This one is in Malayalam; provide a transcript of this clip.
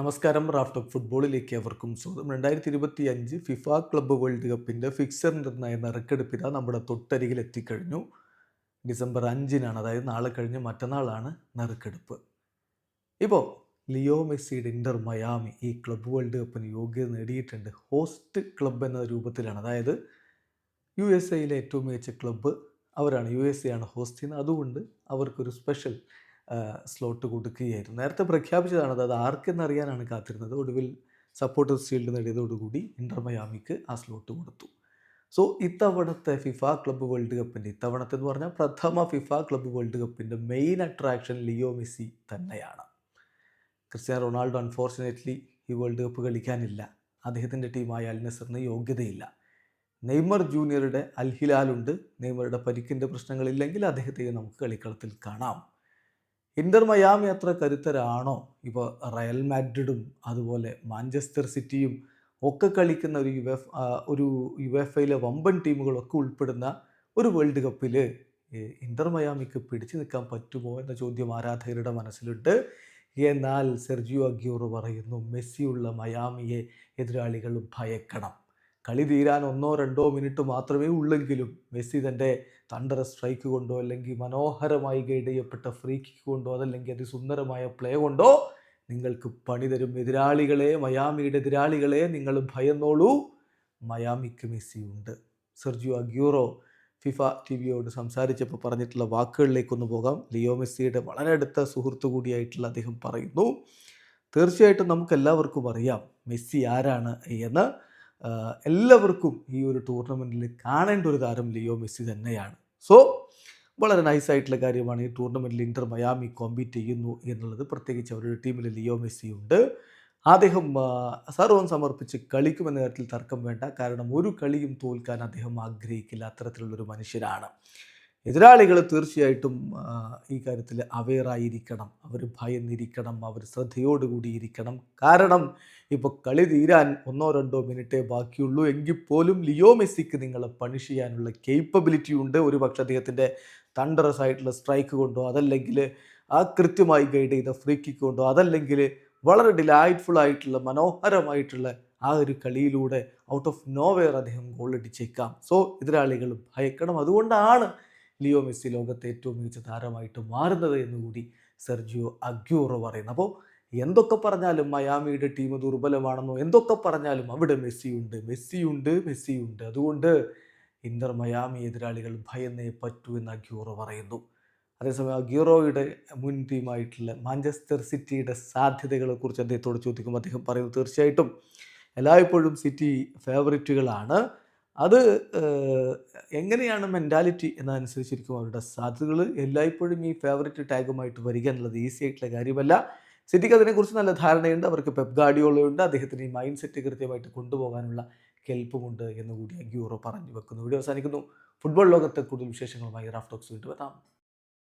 നമസ്കാരം റാഫ്റ്റ് ഫുട്ബോളിലേക്ക് അവർക്കും സ്വാഗതം. രണ്ടായിരത്തി ഇരുപത്തി അഞ്ച് ഫിഫ ക്ലബ്ബ് വേൾഡ് കപ്പിന്റെ ഫിക്സർ നിർണയ നറുക്കെടുപ്പിത നമ്മുടെ തൊട്ടരികിൽ എത്തിക്കഴിഞ്ഞു. ഡിസംബർ അഞ്ചിനാണ് അതായത് നാളെ കഴിഞ്ഞ് മറ്റന്നാളാണ് നറുക്കെടുപ്പ്. ഇപ്പോൾ ലിയോ മെസ്സിയുടെ ഇന്റർ മയാമി ഈ ക്ലബ്ബ് വേൾഡ് കപ്പിന് യോഗ്യത നേടിയിട്ടുണ്ട്. ഹോസ്റ്റ് ക്ലബ്ബ് എന്ന രൂപത്തിലാണ്. അതായത് യു എസ് എയിലെ ഏറ്റവും മികച്ച ക്ലബ്ബ് അവരാണ്. യു എസ് എ ആണ് ഹോസ്റ്റ് ചെയ്യുന്നത്. അതുകൊണ്ട് അവർക്കൊരു സ്പെഷ്യൽ സ്ലോട്ട് കൊടുക്കുകയായിരുന്നു. നേരത്തെ പ്രഖ്യാപിച്ചതാണ് അത് ആർക്കെന്നറിയാനാണ് കാത്തിരുന്നത്. ഒടുവിൽ സപ്പോർട്ടേഴ്സ് ഷീൽഡ് നേടിയതോടുകൂടി ഇന്റർ മയാമിക്ക് ആ സ്ലോട്ട് കൊടുത്തു. സോ ഇത്തവണത്തെ ഫിഫ ക്ലബ്ബ് വേൾഡ് കപ്പിന്റെ ഇത്തവണത്തെ എന്ന് പറഞ്ഞാൽ പ്രഥമ ഫിഫ ക്ലബ്ബ് വേൾഡ് കപ്പിന്റെ മെയിൻ അട്രാക്ഷൻ ലിയോ മെസ്സി തന്നെയാണ്. ക്രിസ്ത്യാനോ റൊണാൾഡോ അൺഫോർച്ചുനേറ്റ്ലി ഈ വേൾഡ് കപ്പ് കളിക്കാനില്ല. അദ്ദേഹത്തിന്റെ ടീമായ അൽ നസറിന് യോഗ്യതയില്ല. നെയ്മർ ജൂനിയറുടെ അൽഹിലാലുണ്ട് നെയ്മറുടെ പരിക്കിന്റെ പ്രശ്നങ്ങളില്ലെങ്കിൽ അദ്ദേഹത്തെ നമുക്ക് കളിക്കളത്തിൽ കാണാം. ഇന്റർ മയാമി അത്ര കരുത്തരാണോ? ഇപ്പോൾ റയൽ മാഡ്രിഡും അതുപോലെ മാഞ്ചസ്റ്റർ സിറ്റിയും ഒക്കെ കളിക്കുന്ന ഒരു യു എഫ് ഒരു യു എഫ് ഐയിലെ വമ്പൻ ടീമുകളൊക്കെ ഉൾപ്പെടുന്ന ഒരു വേൾഡ് കപ്പിൽ ഇന്റർ മയാമിക്ക് പിടിച്ചു നിൽക്കാൻ പറ്റുമോ എന്ന ചോദ്യം ആരാധകരുടെ മനസ്സിലുണ്ട്. എന്നാൽ സെർജിയോ അഗ്യൂർ പറയുന്നു മെസ്സിയുള്ള മയാമിയെ എതിരാളികൾ ഭയക്കണം. കളി തീരാൻ ഒന്നോ രണ്ടോ മിനിറ്റ് മാത്രമേ ഉള്ളെങ്കിലും മെസ്സി തന്റെ തണ്ടറ സ്ട്രൈക്ക് കൊണ്ടോ അല്ലെങ്കിൽ മനോഹരമായി ഗൈഡ് ചെയ്യപ്പെട്ട ഫ്രീ കിക്ക് കൊണ്ടോ അതല്ലെങ്കിൽ അതിസുന്ദരമായ പ്ലേ കൊണ്ടോ നിങ്ങൾക്ക് പണി തരും. എതിരാളികളെ മയാമിയുടെ എതിരാളികളെ നിങ്ങൾ ഭയന്നോളൂ. മയാമിക്ക് മെസ്സി ഉണ്ട് സെർജിയോ അഗ്യൂറോ ഫിഫ ടി വിയോട് സംസാരിച്ചപ്പോൾ പറഞ്ഞിട്ടുള്ള വാക്കുകളിലേക്കൊന്ന് പോകാം. ലിയോ മെസ്സിയുടെ വളരെ അടുത്ത സുഹൃത്തു കൂടിയായിട്ടുള്ള അദ്ദേഹം പറയുന്നു. തീർച്ചയായിട്ടും നമുക്കെല്ലാവർക്കും അറിയാം മെസ്സി ആരാണ് എന്ന്. എല്ലാവർക്കും ഈ ഒരു ടൂർണമെന്റിൽ കാണേണ്ട ഒരു താരം ലിയോ മെസ്സി തന്നെയാണ്. സോ വളരെ നൈസായിട്ടുള്ള കാര്യമാണ് ഈ ടൂർണമെന്റിൽ ഇന്റർ മയാമി കോമ്പീറ്റ് ചെയ്യുന്നു എന്നുള്ളത്. പ്രത്യേകിച്ച് അവരുടെ ടീമിൽ ലിയോ മെസ്സി ഉണ്ട്. അദ്ദേഹം സർവം സമർപ്പിച്ച് കളിക്കുമെന്ന കാര്യത്തിൽ തർക്കം വേണ്ട. കാരണം ഒരു കളിയും തോൽക്കാൻ അദ്ദേഹം ആഗ്രഹിക്കില്ല. അത്തരത്തിലുള്ളൊരു മനുഷ്യരാണ്. എതിരാളികൾ തീർച്ചയായിട്ടും ഈ കാര്യത്തിൽ അവെയറായിരിക്കണം. അവർ ഭയന്നിരിക്കണം. അവർ ശ്രദ്ധയോടുകൂടി ഇരിക്കണം. കാരണം ഇപ്പോൾ കളി തീരാൻ ഒന്നോ രണ്ടോ മിനിറ്റേ ബാക്കിയുള്ളൂ എങ്കിൽ പോലും ലിയോ മെസ്സിക്ക് നിങ്ങളെ പണിഷ് ചെയ്യാനുള്ള കേപ്പബിലിറ്റി ഉണ്ട്. ഒരു പക്ഷേ അദ്ദേഹത്തിന്റെ തണ്ടറസ് ആയിട്ടുള്ള സ്ട്രൈക്ക് കൊണ്ടോ അതല്ലെങ്കിൽ ആ കൃത്യമായി ഗൈഡ് ചെയ്ത ഫ്രീ കിക്ക് കൊണ്ടോ അതല്ലെങ്കിൽ വളരെ ഡിലൈറ്റ്ഫുൾ ആയിട്ടുള്ള മനോഹരമായിട്ടുള്ള ആ ഒരു കളിയിലൂടെ ഔട്ട് ഓഫ് നോവെയർ അദ്ദേഹം ഗോൾ അടിച്ചേക്കാം. സോ എതിരാളികൾ ഭയക്കണം. അതുകൊണ്ടാണ് ലിയോ മെസ്സി ലോകത്തെ ഏറ്റവും മികച്ച താരമായിട്ട് മാറുന്നത് എന്നുകൂടി സെർജിയോ അഗ്യൂറോ പറയുന്നു. അപ്പോൾ എന്തൊക്കെ പറഞ്ഞാലും മയാമിയുടെ ടീം ദുർബലമാണെന്നോ എന്തൊക്കെ പറഞ്ഞാലും അവിടെ മെസ്സിയുണ്ട് മെസ്സിയുണ്ട് മെസ്സിയുണ്ട്. അതുകൊണ്ട് ഇന്റർ മയാമി എതിരാളികൾ ഭയന്നേ പറ്റൂ എന്ന് അഗ്യൂറോ പറയുന്നു. അതേസമയം അഗ്യൂറോയുടെ മുൻ ടീമായിട്ടുള്ള മാഞ്ചസ്റ്റർ സിറ്റിയുടെ സാധ്യതകളെക്കുറിച്ച് അദ്ദേഹത്തോട് ചോദിക്കുമ്പോൾ അദ്ദേഹം പറയുന്നു തീർച്ചയായിട്ടും എല്ലായ്പ്പോഴും സിറ്റി ഫേവറേറ്റുകളാണ്. അത് എങ്ങനെയാണ് മെന്റാലിറ്റി എന്നതനുസരിച്ചിരിക്കും അവരുടെ സാധ്യതകൾ എല്ലായ്പ്പോഴും ഈ ഫേവറേറ്റ് ടാഗുമായിട്ട് വരിക എന്നുള്ളത് ഈസി ആയിട്ടുള്ള കാര്യമല്ല. സിറ്റിക്ക് അതിനെക്കുറിച്ച് നല്ല ധാരണയുണ്ട്. അവർക്ക് പെപ് ഗാഡിയോളുണ്ട് അദ്ദേഹത്തിന് ഈ മൈൻഡ് സെറ്റ് കൃത്യമായിട്ട് കൊണ്ടുപോകാനുള്ള കെൽപ്പുമുണ്ട് എന്ന് കൂടി അഗ്യൂറോ പറഞ്ഞു വെക്കുന്നു. വീഡിയോ അവസാനിക്കുന്നു. ഫുട്ബോൾ ലോകത്തെ കൂടുതൽ വിശേഷങ്ങളുമായി റാഫ്റ്റോക്സ് വീണ്ടും എത്താം